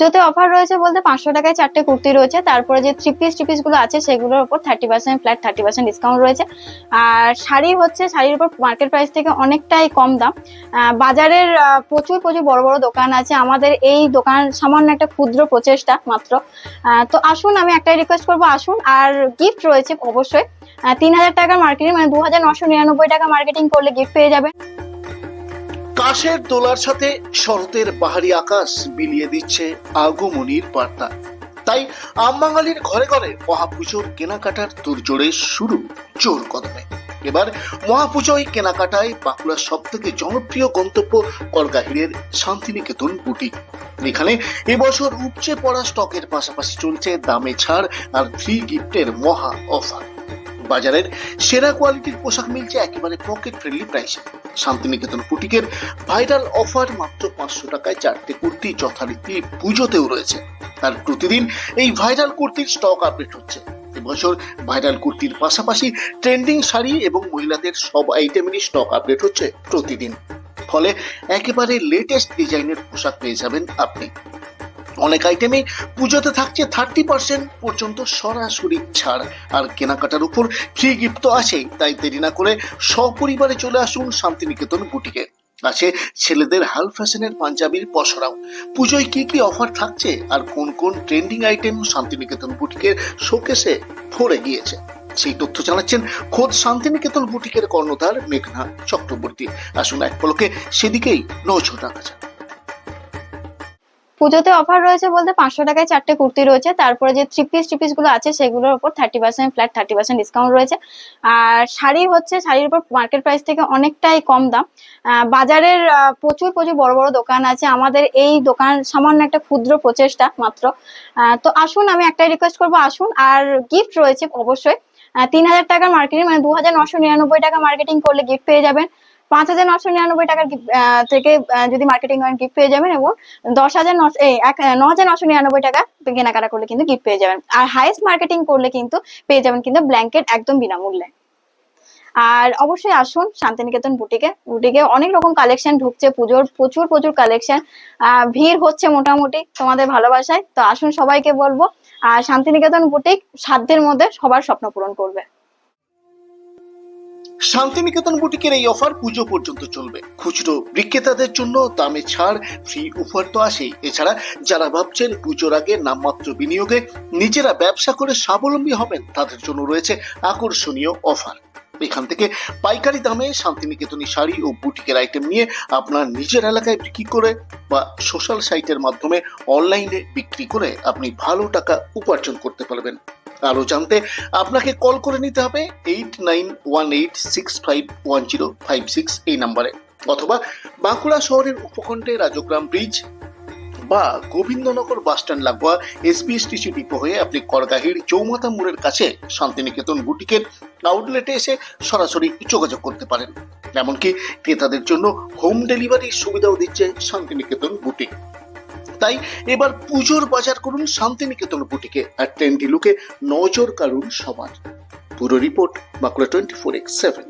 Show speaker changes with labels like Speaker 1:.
Speaker 1: পুজোতে অফার রয়েছে বলতে পাঁচশো টাকায় চারটে কুর্তি রয়েছে। তারপরে যে থ্রি পিস থ্রি পিসগুলো আছে, সেগুলোর উপর thirty percent flat thirty percent discount রয়েছে। আর শাড়ি হচ্ছে, শাড়ির উপর মার্কেট প্রাইস থেকে অনেকটাই কম দাম। বাজারের প্রচুর প্রচুর বড় বড় দোকান আছে। আমাদের এই দোকান সামান্য একটা ক্ষুদ্র প্রচেষ্টা মাত্র। তো আসুন, আমি একটাই রিকোয়েস্ট করব, আসুন। আর গিফট রয়েছে অবশ্যই। তিন হাজার টাকার মার্কেটিং মানে দু হাজার নশো নিরানব্বই টাকা মার্কেটিং করলে গিফট পেয়ে যাবেন।
Speaker 2: কাশের দোলার সাথে শরতের বাহারি আকাশ বিলিয়ে দিচ্ছে আগমনির বার্তা। তাই আমবাঙালির ঘরে ঘরে মহাপুজোর কেনাকাটার তোড়জোড়ে শুরু জোর কদমে। এবার মহাপুজোয় কেনাকাটায় বাঁকুড়ার সব থেকে জনপ্রিয় গন্তব্য কলকাহিরের শান্তিনিকেতন বুটিক এখানে এবছর উপচে পড়া স্টকের পাশাপাশি চলছে দামে ছাড় আর ফ্রি গিফটের মহা অফার বাজারের সেরা কোয়ালিটির পোশাক মিলছে একেবারে পকেট ফ্রেন্ডলি প্রাইসে শান্তিনিকেতন বুটিকের ভাইরাল অফার মাত্র পাঁচশো টাকায় চারটে কুর্তি যথারীতি পুজোতেও রয়েছে। আর প্রতিদিন এই ভাইরাল কুর্তির স্টক আপডেট হচ্ছে। এবছর ভাইরাল কুর্তির পাশাপাশি ট্রেন্ডিং শাড়ি এবং মহিলাদের সব আইটেমেরই স্টক আপডেট হচ্ছে প্রতিদিন। ফলে একেবারে লেটেস্ট ডিজাইনের পোশাক পেয়ে যাবেন আপনি। অনেক আইটেমে পুজোতে থাকছে থার্টি পার্সেন্ট পর্যন্ত সরাসরি ছাড়। আর কেনাকাটার উপর ফ্রি গিফট তো আছেই, তাই দেরি না করে সপরিবারে চলে আসুন শান্তিনিকেতন বুটিকে আছে ছেলেদের হাল ফ্যাশনের পাঞ্জাবির পসরাও। পুজোয় কি কি অফার থাকছে আর কোন কোন ট্রেন্ডিং আইটেম শান্তিনিকেতন বুটিকের শোকেসে ভরে গিয়েছে? সেই তথ্য জানাচ্ছেন খোদ শান্তিনিকেতন বুটিকের কর্ণধার মেঘনা চক্রবর্তী। আসুন এক পলকে সেদিকেই নজর রাখা যাক।
Speaker 1: পুজোতে অফার রয়েছে বলতে পাঁচশো টাকায় চারটে কুর্তি রয়েছে। তারপরে যে থ্রি পিস থ্রি পিসগুলো আছে, সেগুলোর উপর thirty percent flat thirty percent discount রয়েছে। আর শাড়ি হচ্ছে, শাড়ির উপর মার্কেট প্রাইস থেকে অনেকটাই কম দাম। বাজারের প্রচুর প্রচুর বড় বড় দোকান আছে। আমাদের এই দোকান সামান্য একটা ক্ষুদ্র প্রচেষ্টা মাত্র। তো আসুন, আমি একটাই রিকোয়েস্ট করব, আসুন। আর গিফট রয়েছে অবশ্যই। তিন হাজার টাকার মার্কেটিং মানে দু হাজার নশো নিরানব্বই টাকা মার্কেটিং করলে গিফট পেয়ে যাবেন। পাঁচ হাজার নশো নিরানব্বই টাকার আহ, থেকে যদি মার্কেটিং করেন গিফট পেয়ে যাবেন এবং দশ হাজার নশো ন হাজার নশো নিরানব্বই টাকা কেনাকাটা করলে কিন্তু গিফট পেয়ে যাবেন। আর হাইস্ট মার্কেটিং করলে কিন্তু পেয়ে যাবেন কিন্তু ব্ল্যাঙ্কেট একদম বিনামূল্যে। আর অবশ্যই আসুন শান্তিনিকেতন বুটিকে বুটিকে অনেক রকম কালেকশন ঢুকছে পুজোর প্রচুর প্রচুর কালেকশন ভিড় হচ্ছে মোটামুটি তোমাদের ভালোবাসায়। তো আসুন সবাইকে বলব আর শান্তিনিকেতন বুটিক সাধ্যের মধ্যে সবার স্বপ্ন পূরণ করবে।
Speaker 2: শান্তিনিকেতন বুটিকের এই অফার পুজো পর্যন্ত চলবে। খুচরো বিক্রেতাদের জন্য দামে ছাড় ফ্রি অফার তো আসেই এছাড়া যারা ভাবছেন পুজোর আগে নামমাত্র বিনিয়োগে নিজেরা ব্যবসা করে স্বাবলম্বী হবেন, তাদের জন্য রয়েছে আকর্ষণীয় অফার। এখান থেকে পাইকারি দামে শান্তিনিকেতনী শাড়ি ও বুটিকের আইটেম নিয়ে আপনার নিজের এলাকায় বিক্রি করে বা সোশ্যাল সাইটের মাধ্যমে অনলাইনে বিক্রি করে আপনি ভালো টাকা উপার্জন করতে পারবেন। আরও জানতে আপনাকে কল করে নিতে হবে eight nine one eight six five one zero five six এই নাম্বারে অথবা বাঁকুড়া শহরের উপকণ্ঠে রাজগ্রাম ব্রিজ বা গোবিন্দনগর বাসস্ট্যান্ড লাগোয়া এসবিএসটিসি ডিপো হয়ে আপনি করগাহির চৌমাথা মোড়ের কাছে শান্তিনিকেতন বুটিকের আউটলেটে এসে সরাসরি যোগাযোগ করতে পারেন। এমনকি ক্রেতাদের জন্য হোম ডেলিভারির সুবিধাও দিচ্ছে শান্তিনিকেতন বুটিক। তাই এবার পুজোর বাজার করুন শান্তিনিকেতন বুটিকে আর ট্রেন্ডি লুকে নজর কাড়ুন সবার। পুরো report Bankura twenty four x seven.